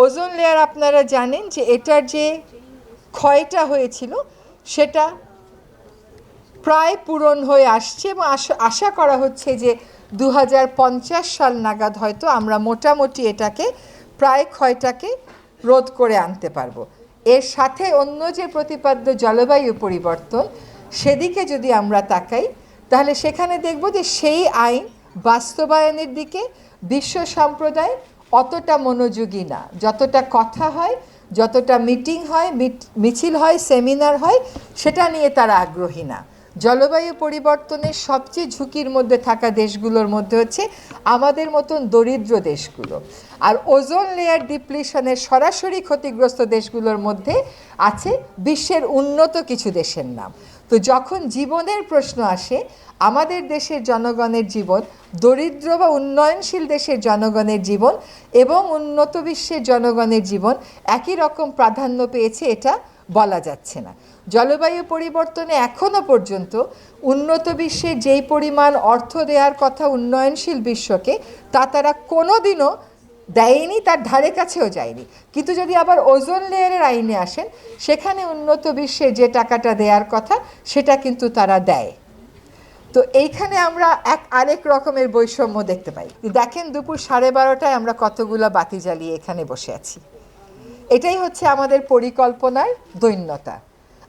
Ozone layer আপনারা জানেন যে এটার যে ক্ষয়টা হয়েছিল, সেটা প্রায় পূরণ হয়ে আসছে এবং আশা- করা হচ্ছে যে দু হাজার পঞ্চাশ সাল নাগাদ হয়তো আমরা মোটামুটি এটাকে, প্রায় ক্ষয়টাকে রোধ করে আনতে পারব। এর সাথে অন্য যে প্রতিপাদ্য জলবায়ু পরিবর্তন, সেদিকে যদি আমরা তাকাই, তাহলে সেখানে দেখব যে সেই আইন বাস্তবায়নের দিকে, বিশ্ব সম্প্রদায় অতটা মনোযোগী না। যতটা কথা হয়, যতটা মিটিং হয় মিছিল হয়, সেমিনার হয়, সেটা নিয়ে তারা আগ্রহী না। জলবায়ু পরিবর্তনের সবচেয়ে ঝুঁকির মধ্যে থাকা দেশগুলোর মধ্যে হচ্ছে আমাদের মতন দরিদ্র দেশগুলো। আর ওজোন লেয়ার ডিপ্লিশনের সরাসরি ক্ষতিগ্রস্ত দেশগুলোর মধ্যে আছে বিশ্বের উন্নত কিছু দেশের নাম। তো যখন জীবনের প্রশ্ন আসে, আমাদের দেশের জনগণের জীবন, দরিদ্র বা উন্নয়নশীল দেশের জনগণের জীবন এবং উন্নত বিশ্বের জনগণের জীবন একই রকম প্রাধান্য পেয়েছে, এটা বলা যাচ্ছে না। জলবায়ু পরিবর্তনে এখনও পর্যন্ত উন্নত বিশ্বের যেই পরিমাণ অর্থ দেওয়ার কথা উন্নয়নশীল বিশ্বকে, তা তারা কোনোদিনও দেয়নি, তার ধারে কাছেও যায়নি। কিন্তু যদি আবার ওজোন লেয়ারের আইনে আসেন, সেখানে উন্নত বিশ্বে যে টাকাটা দেওয়ার কথা, সেটা কিন্তু তারা দেয়। তো এইখানে আমরা এক আরেক রকমের বৈষম্য দেখতে পাই। দেখেন দুপুর সাড়ে বারোটায় আমরা কতগুলো বাতি জ্বালিয়ে এখানে বসে আছি। এটাই হচ্ছে আমাদের পরিকল্পনার দৈন্যতা।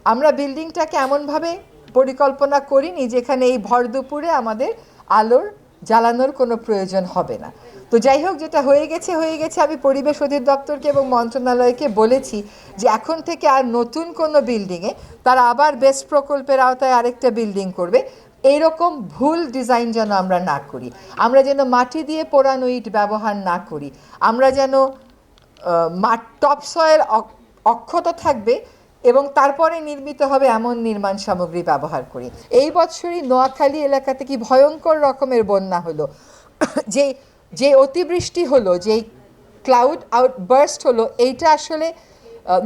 আমরা বিল্ডিংটাকে এমনভাবে পরিকল্পনা করিনি যেখানে এই ভর দুপুরে আমাদের আলোর জ্বালানোর কোনো প্রয়োজন হবে না। তো যাই হোক, যেটা হয়ে গেছে হয়ে গেছে। আমি পরিবেশ অধিদপ্তরকে এবং মন্ত্রণালয়কে বলেছি যে এখন থেকে আর নতুন কোনো বিল্ডিংয়ে তারা আবার বেস্ট প্রকল্পের আওতায় আরেকটা বিল্ডিং করবে। এইরকম ভুল ডিজাইন যেন আমরা না করি। আমরা যেন মাটি দিয়ে পোড়ানো ইট ব্যবহার না করি। আমরা যেন মাঠ টপ সয়েল অক্ষত থাকবে এবং তারপরে নির্মিত হবে এমন নির্মাণ সামগ্রী ব্যবহার করি। এই বছরই নোয়াখালী এলাকাতে কি ভয়ঙ্কর রকমের বন্যা হলো। যে যে অতিবৃষ্টি হলো যেই ক্লাউড আউট বার্স্ট হলো, এইটা আসলে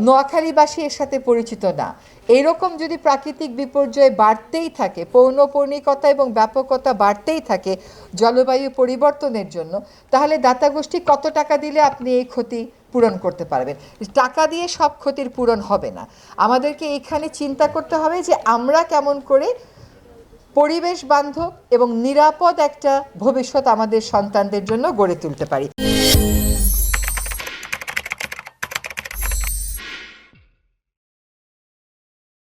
নোয়াখালীবাসী এর সাথে পরিচিত না। এরকম যদি প্রাকৃতিক বিপর্যয় বাড়তেই থাকে পৌনপৌনিকতা এবং ব্যাপকতা বাড়তেই থাকে জলবায়ু পরিবর্তনের জন্য, তাহলে দাতা গোষ্ঠী কত টাকা দিলে আপনি এই ক্ষতি পূরণ করতে পারবেন? টাকা দিয়ে সব ক্ষতির পূরণ হবে না। আমাদেরকে এখানে চিন্তা করতে হবে যে আমরা কেমন করে পরিবেশ বান্ধব এবং নিরাপদ একটা ভবিষ্যৎ আমাদের সন্তানদের জন্য গড়ে তুলতে পারি।